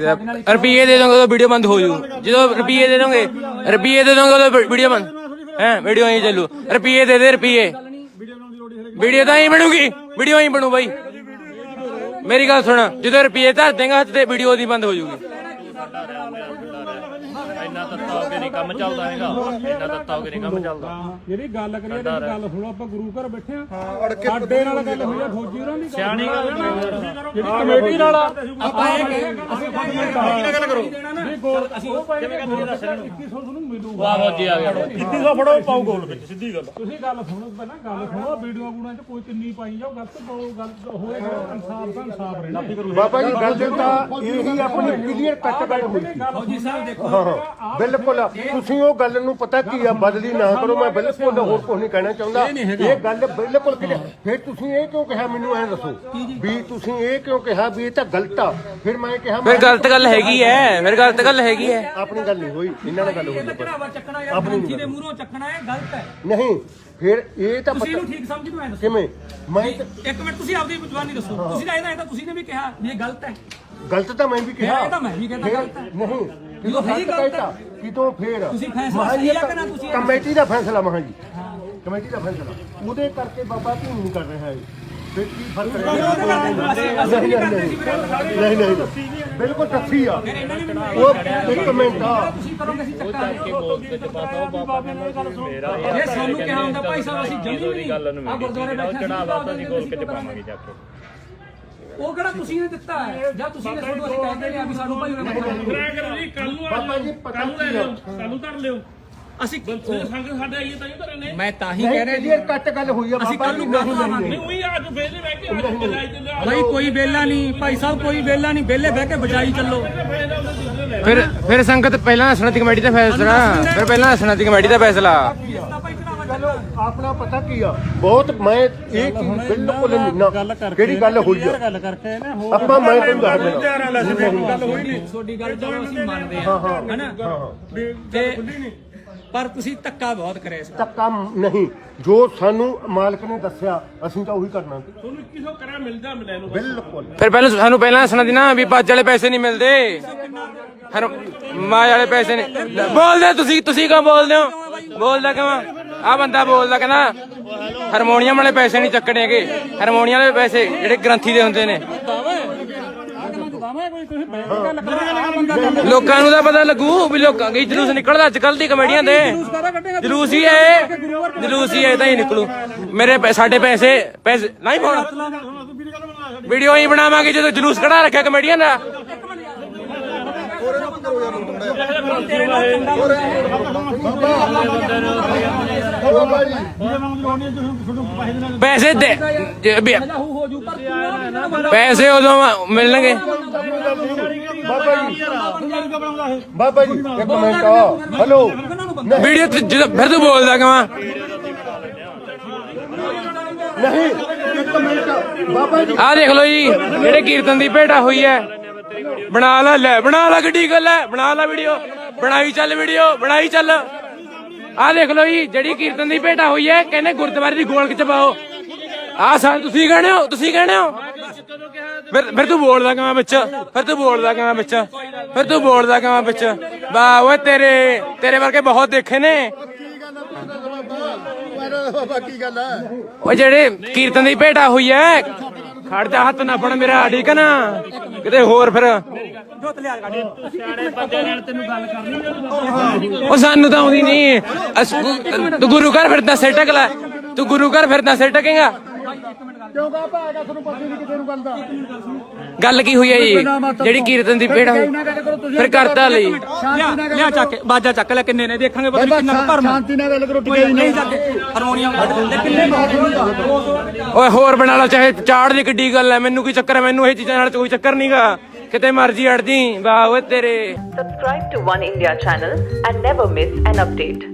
ਰੁਪਏ ਦੇ ਦੋਗੇ ਤਾਂ ਵੀਡੀਓ ਬੰਦ ਹੋ ਜੂ। ਜਦੋਂ ਰੁਪਏ ਦੇ ਦੋਗੇ ਰੁਪਏ ਦੇ ਦੋਗੇ ਤਾਂ ਵੀਡੀਓ ਬੰਦ। ਹੈ, ਵੀਡੀਓ ਹੀ ਚੱਲੂ। ਰੁਪਏ ਦੇ ਦੇ ਰੁਪਏ ਵੀਡੀਓ ਤਾਂ ਹੀ ਬਣੂਗੀ। ਵੀਡੀਓ ਹੀ ਬਣੂ ਬਾਈ। ਮੇਰੀ ਗੱਲ ਸੁਣ, ਜਦੋਂ ਰੁਪਏ ਧਰ ਦੇਗਾ ਹੱਥ ਤੇ ਵੀਡੀਓ ਦੀ ਬੰਦ ਹੋ ਜੂਗੀ। ਇੰਨਾ ਤੱਤਾ ਹੋ ਕੇ ਨਹੀਂ ਕੰਮ ਚੱਲਦਾ ਹੈਗਾ। ਇੰਨਾ ਤੱਤਾ ਹੋ ਕੇ ਨਹੀਂ ਕੰਮ ਚੱਲਦਾ। ਜਿਹੜੀ ਗੱਲ ਕਰੀਏ ਤੇ ਗੱਲ ਸੁਣੋ ਆਪਾਂ ਗੁਰੂ ਘਰ ਬੈਠੇ ਆ ਸਾਡੇ ਨਾਲ ਗੱਲ ਹੋਈ ਆ ਫੌਜੀ ਹੋਰਾਂ ਦੀ ਸਿਆਣੀ ਗੱਲ ਜਿਹੜੀ ਕਮੇਟੀ ਨਾਲ ਆਪਾਂ ਇਹ ਕਹੇ ਅਸੀਂ ਫੌਜੀ ਗੱਲ ਕਰੋ ਵੀ ਗੋਲ ਅਸੀਂ ਉਹ ਪਾਏ ਕਿਵੇਂ ਗੋਲ 2100 ਤੁਹਾਨੂੰ ਮਿਲੂਗਾ। ਵਾਹ ਫੌਜੀ ਆ ਗਿਆ। 2100 ਫੜੋ ਪਾਉ ਗੋਲ ਵਿੱਚ ਸਿੱਧੀ ਗੱਲ ਤੁਸੀਂ ਗੱਲ ਸੁਣੋ ਪਹਿਲਾਂ ਗੱਲ ਸੁਣੋ ਵੀਡੀਓ ਬੂਣਾ ਚ ਕੋਈ ਕਿੰਨੀ ਪਾਈ ਜਾਓ ਗਲਤ ਪਾਓ ਗੱਲ ਹੋਏ ਇਨਸਾਫ ਦਾ ਇਨਸਾਫ ਰਹਿਣਾ ਬਾਬਾ ਜੀ ਗੱਲ ਤਾਂ ਇਹੀ ਆਪਣੀ ਕਲੀਅਰ ਕੱਟ ਗੱਲ ਹੋਈ ਸੀ ਫੌਜੀ ਸਾਹਿਬ ਦੇਖੋ ਬਿਲਕੁਲ। ਤੁਸੀਂ ਉਹ ਗੱਲ ਨੂੰ ਪਤਾ ਕੀ ਆ ਬਦਲੀ ਨਾ ਕਰੋ ਮੈਂ ਬਿਲਕੁਲ ਹੋਰ ਕੁਝ ਨਹੀਂ ਕਹਿਣਾ ਚਾਹੁੰਦਾ। ਇਹ ਗੱਲ ਬਿਲਕੁਲ ਫਿਰ ਤੁਸੀਂ ਇਹ ਕਿਉਂ ਕਿਹਾ ਮੈਨੂੰ ਐ ਦੱਸੋ? ਵੀ ਤੁਸੀਂ ਇਹ ਕਿਉਂ ਕਿਹਾ ਵੀ ਇਹ ਤਾਂ ਗਲਤ ਆ? ਫਿਰ ਮੈਂ ਕਿਹਾ ਫਿਰ ਗਲਤ ਗੱਲ ਹੈਗੀ ਐ ਫਿਰ ਗਲਤ ਗੱਲ ਹੈਗੀ ਐ ਆਪਣੀ ਗੱਲ ਨਹੀਂ ਹੋਈ। ਇਹਨਾਂ ਨਾਲ ਗੱਲ ਹੋਈ ਹੈ ਆਪਣੀ ਦੇ ਮੂਹਰੋਂ ਚੱਕਣਾ ਇਹ ਗਲਤ ਹੈ। ਨਹੀਂ ਫਿਰ ਇਹ ਤਾਂ ਤੁਸੀਂ ਇਹਨੂੰ ਠੀਕ ਸਮਝਦੇ ਹੋ ਐਂ ਦੱਸੋ। ਕਿਵੇਂ? ਮੈਂ ਇੱਕ ਮਿੰਟ ਤੁਸੀਂ ਆਪਦੀ ਜ਼ੁਬਾਨੀ ਦੱਸੋ। ਤੁਸੀਂ ਤਾਂ ਇਹਦਾ ਇਹ ਤਾਂ ਤੁਸੀਂ ਨੇ ਵੀ ਕਿਹਾ ਵੀ ਇਹ ਗਲਤ ਹੈ। ਗਲਤ ਤਾਂ ਮੈਂ ਵੀ ਕਿਹਾ। ਇਹ ਤਾਂ ਮੈਂ ਵੀ ਕਹਿੰਦਾ ਗਲਤ ਹੈ। ਨਹੀਂ ਜਦੋਂ ਜਦੋਂ ਸਹੀ ਗਲਤ ਗਲਤ ਕਹਿਤਾ ਕਿਤੋਂ ਫੇਰ ਤੁਸੀਂ ਫੈਸਲਾ ਮਹਾਂ ਜੀ ਸਹੀ ਆ ਇਹ ਕਿ ਨਾ ਤੁਸੀਂ ਇਹ ਕਮੇਟੀ ਦਾ ਫੈਸਲਾ ਮਹਾਂ ਜੀ। ਕਮੇਟੀ ਦਾ ਫੈਸਲਾ। ਉਹਦੇ ਕਰਕੇ ਬਾਬਾ ਕੀ ਨਹੀਂ ਕਰ ਰਿਹਾ ਹੈ ਫਿਰ ਕੀ ਫ਼ਰਕ ਰਹਿ ਗਿਆ ਨਹੀਂ ਨਹੀਂ ਨਹੀਂ। ਨਹੀਂ। ਬਿਲਕੁਲ ਸੱਚੀ ਆ। ਉਹ ਇੱਕ ਮਿੰਟ ਆ ਤੁਸੀਂ ਕਰੋਗੇ ਅਸੀਂ ਕਿ ਯਾਰ ਇਹ ਸਾਨੂੰ ਕਿਹਾ ਹੁੰਦਾ ਭਾਈ ਸਾਹਿਬ ਅਸੀਂ ਜਮੀ ਵੀ ਦੀ ਗੱਲ ਨੂੰ ਆ ਗੁਰਦੁਆਰੇ ਬੈਠੇ ਸੀ ਚੜਾਵਾ ਤਾਂ ਅਸੀਂ ਗੋਲ ਵਿੱਚ ਪਾਵਾਂਗੇ ਜਾ ਕੇ। ਉਹ ਕਿਹੜਾ ਤੁਸੀਂ ਨੇ ਦਿੱਤਾ ਹੈ? ਜਾਂ ਤੁਸੀਂ ਨੇ ਸਾਨੂੰ ਅਸੀਂ ਕਹਿੰਦੇ ਨੇ ਵੀ ਸਾਨੂੰ ਭਾਈ ਉਹਨੇ ਬਚਾਉਣਾ ਕਰੋ ਜੀ ਕੱਲ ਨੂੰ ਆ ਜੀ ਪਤਾ ਕੀ ਆ ਕੱਲ ਨੂੰ ਧਰ ਲਿਓ। ਅਸੀਂ ਸੰਗ ਸਾਡੇ ਆਈਏ ਤਾਂ ਹੀ ਧਰੇ ਨੇ ਮੈਂ ਤਾਂ ਹੀ ਨਹੀਂ ਕਲੀਅਰ ਕੱਟ ਗੱਲ ਹੋਈ ਆ ਅਸੀਂ ਬਾਬਾ ਜੀ ਨੂੰ ਨਹੀਂ ਨਹੀਂ ਉਹੀ ਅੱਜ ਵੇਲੇ ਬਹਿ ਕੇ ਅੱਜ ਬਜਾਈ ਤੇ ਲਿਆ ਭਾਈ ਕੋਈ ਵੇਲਾ ਨਹੀਂ ਭਾਈ ਸਾਹਿਬ ਕੋਈ ਵੇਲਾ ਨਹੀਂ ਵੇਲੇ ਬਹਿ ਕੇ ਬਜਾਈ ਚੱਲੋ। ਫਿਰ ਫਿਰ ਸੰਗਤ ਪਹਿਲਾਂ ਦੱਸਣਾ ਦੀ ਕਮੇਟੀ ਦਾ ਫੈਸਲਾ ਫਿਰ ਪਹਿਲਾਂ ਦੱਸਣਾ ਦੀ ਕਮੇਟੀ ਦਾ ਫੈਸਲਾ। ਆਪਣਾ ਪਤਾ ਕੀ ਆ? ਬਹੁਤ ਮੈਂ ਇਹ ਚੀਜ਼ ਬਿਲਕੁਲ ਨਹੀਂ ਨਾ ਕਿਹੜੀ ਗੱਲ ਹੋਈ ਆ। ਗੱਲ ਕਰਕੇ ਨਾ ਆਪਾਂ ਮੈਂ ਤੁਹਾਨੂੰ ਦੱਸ ਦੇਣਾ ਗੱਲ ਹੋਈ ਨਹੀਂ। ਤੁਹਾਡੀ ਗੱਲ ਚਲੋ ਅਸੀਂ ਮੰਨਦੇ ਹਾਂ ਹੈਨਾ? ਤੇ ਪਰ ਤੁਸੀਂ ਧੱਕਾ ਬਹੁਤ ਕਰਿਆ ਇਸ ਤਾਂ। ਕੰਮ ਨਹੀਂ ਜੋ ਸਾਨੂੰ ਮਾਲਕ ਨੇ ਦੱਸਿਆ ਅਸੀਂ ਤਾਂ ਉਹੀ ਕਰਨਾ। ਤੁਹਾਨੂੰ 2100 ਕਰਾ ਮਿਲਦਾ ਮਿਲੇ ਨੂੰ। ਬਿਲਕੁਲ। ਫਿਰ ਪਹਿਲਾਂ ਸਾਨੂੰ ਪਹਿਲਾਂ ਦੱਸਣਾ ਦੀ ਨਾ ਵੀ ਪੱਜ ਵਾਲੇ ਪੈਸੇ ਨਹੀਂ ਮਿਲਦੇ। ਹਰ ਮਾਜ ਵਾਲੇ ਪੈਸੇ ਨਹੀਂ। ਬੋਲਦੇ ਤੁਸੀਂ ਤੁਸੀਂ ਕਿਉਂ ਬੋਲਦੇ ਹੋ? ਬੋਲਦਾ ਕਿਉਂ ਆ ਬੰਦਾ ਬੋਲਦਾ ਕਹਿੰਦਾ ਹਾਰਮੋਨੀਅਮ ਵਾਲੇ ਪੈਸੇ ਨਹੀਂ ਚੱਕਣੇਗੇ ਹਾਰਮੋਨੀਅਮ ਵਾਲੇ ਪੈਸੇ ਜਿਹੜੇ ਗ੍ਰੰਥੀ ਦੇ ਹੁੰਦੇ ਨੇ। ਲੋਕਾਂ ਨੂੰ ਤਾਂ ਪਤਾ ਲੱਗੂ ਵੀ ਲੋਕਾਂ ਦੇ ਜਲੂਸ ਨਿਕਲਦਾ ਅੱਜ ਕੱਲ ਦੀ ਕਮੇਡੀਆਂ ਦੇ। ਜਲੂਸ ਹੀ ਹੈ ਜਲੂਸ ਹੀ ਹੈ ਤਾਂ ਹੀ ਨਿਕਲੂ। ਮੇਰੇ ਸਾਡੇ ਪੈਸੇ ਪੈਸੇ ਨਹੀਂ ਪਾਉਣਾ। ਵੀਡੀਓ ਹੀ ਬਣਾਵਾਂਗੇ ਜਦੋਂ ਜਲੂਸ ਕਢਾ ਰੱਖਿਆ ਕਮੇਡੀਆਂ ਦਾ। ਬਾਬਾ ਜੀ ਪੈਸੇ ਦੇ ਜੇ ਵੀ- ਹੋ ਹੋ ਜੂ ਪਰ ਤੂੰ ਪੈਸੇ ਉਦੋਂ ਮਿਲਣਗੇ। ਬਾਬਾ ਜੀ। ਬਾਬਾ ਜੀ ਇੱਕ ਮਿੰਟ ਆ। ਹਲੋ। ਵੀਡੀਓ ਤੇ ਜਦੋਂ ਫਿਰ ਤੂੰ ਬੋਲਦਾ ਕਿਵਾਂ ਨਹੀਂ ਇੱਕ ਮਿੰਟ ਬਾਬਾ ਜੀ। ਆਹ ਦੇਖ ਲਓ ਜੀ ਜਿਹੜੇ ਕੀਰਤਨ ਦੀ ਭੇਟਾ ਹੋਈ ਹੈ। ਬਣਾ ਲੈ ਲੈ ਬਣਾ ਲੈ ਗੱਡੀ ਗੱਲ ਹੈ ਬਣਾ ਲੈ ਵੀਡੀਓ ਬਣਾਈ ਚੱਲ ਵੀਡੀਓ ਬਣਾਈ ਚੱਲ। ਆਹ ਦੇਖ ਲਓ ਜੀ ਜਿਹੜੀ ਕੀਰਤਨ ਦੀ ਭੇਟਾ ਹੋਈ ਹੈ ਕਹਿੰਦੇ ਗੁਰਦੁਆਰੇ ਦੀ ਗੋਲਕ ਚ ਪਾਓ ਆਹ ਸਾ ਤੁਸੀਂ ਕਹਿੰਦੇ ਹੋ ਤੁਸੀਂ ਕਹਿੰਦੇ ਹੋ? ਫਿਰ ਫਿਰ ਤੂੰ ਬੋਲਦਾ ਕਿਵੇਂ ਵਿੱਚ? ਫਿਰ ਤੂੰ ਬੋਲਦਾ ਕਿਵੇਂ ਵਿੱਚ? ਫਿਰ ਤੂੰ ਬੋਲਦਾ ਕਿਵੇਂ ਵਿੱਚ? ਵਾਹ ਓਏ ਤੇਰੇ ਤੇਰੇ ਵਰਗੇ ਬਹੁਤ ਦੇਖੇ ਨੇ। ਬਾਬਾ ਕੀ ਗੱਲ ਹੈ ਉਹ ਜਿਹੜੇ ਕੀਰਤਨ ਦੀ ਭੇਟਾ ਹੋਈ ਐ ਖੜ ਜਾ ਹੱਥ ਨਾ ਫੜ ਮੇਰਾ, ਠੀਕ ਹੈ ਨਾ? ਕਿਤੇ ਹੋਰ ਫਿਰ। ਉਹ ਸਾਨੂੰ ਤਾਂ ਆਉਂਦੀ ਨਹੀਂ ਤੂੰ ਗੁਰੂ ਘਰ ਫਿਰਦਾ ਸਿਰ ਟਕ ਲੈ। ਤੂੰ ਗੁਰੂ ਘਰ ਫਿਰਦਾ ਸਿਰ ਟਕੇਗਾ ਕਿਉਂ ਕਾ ਪਾਏਗਾ ਤੁਹਾਨੂੰ ਪਤਾ ਨਹੀਂ ਕਿਸੇ ਨੂੰ ਗੱਲ ਦਾ ਗੱਲ ਕੀ ਹੋਈ ਹੈ ਜੀ ਜਿਹੜੀ ਕੀਰਤਨ ਦੀ ਭੇਟਾ ਹੋਈ ਫਿਰ ਕਰਤਾ ਲਈ। ਲਿਆ ਚੱਕ ਬਾਜਾ ਚੱਕ ਲੈ ਕਿੰਨੇ ਨੇ ਦੇਖਾਂਗੇ ਪਤਾ ਨੀ ਕਿੰਨਾ ਭਰਮ ਸ਼ਾਂਤੀ ਨਾਲ ਗੱਲ ਕਰੋ ਕੋਈ ਨਹੀਂ ਚੱਕ ਹਾਰਮੋਨੀਅਮ ਕਿੰਨੇ ਓਏ ਹੋਰ ਬਣਾ ਲਾ ਚਾਹੇ ਚਾੜ ਦੀ ਕਿੱਡੀ ਗੱਲ ਐ ਮੈਨੂੰ ਕੀ ਚੱਕਰ ਐ ਮੈਨੂੰ ਇਹ ਚੀਜ਼ਾਂ ਨਾਲ ਕੋਈ ਚੱਕਰ ਨਹੀਂਗਾ ਕਿਤੇ ਮਰਜ਼ੀ ਅੜ ਜੀ। ਵਾਹ ਓਏ ਤੇਰੇ। Subscribe to One India channel and never miss an update.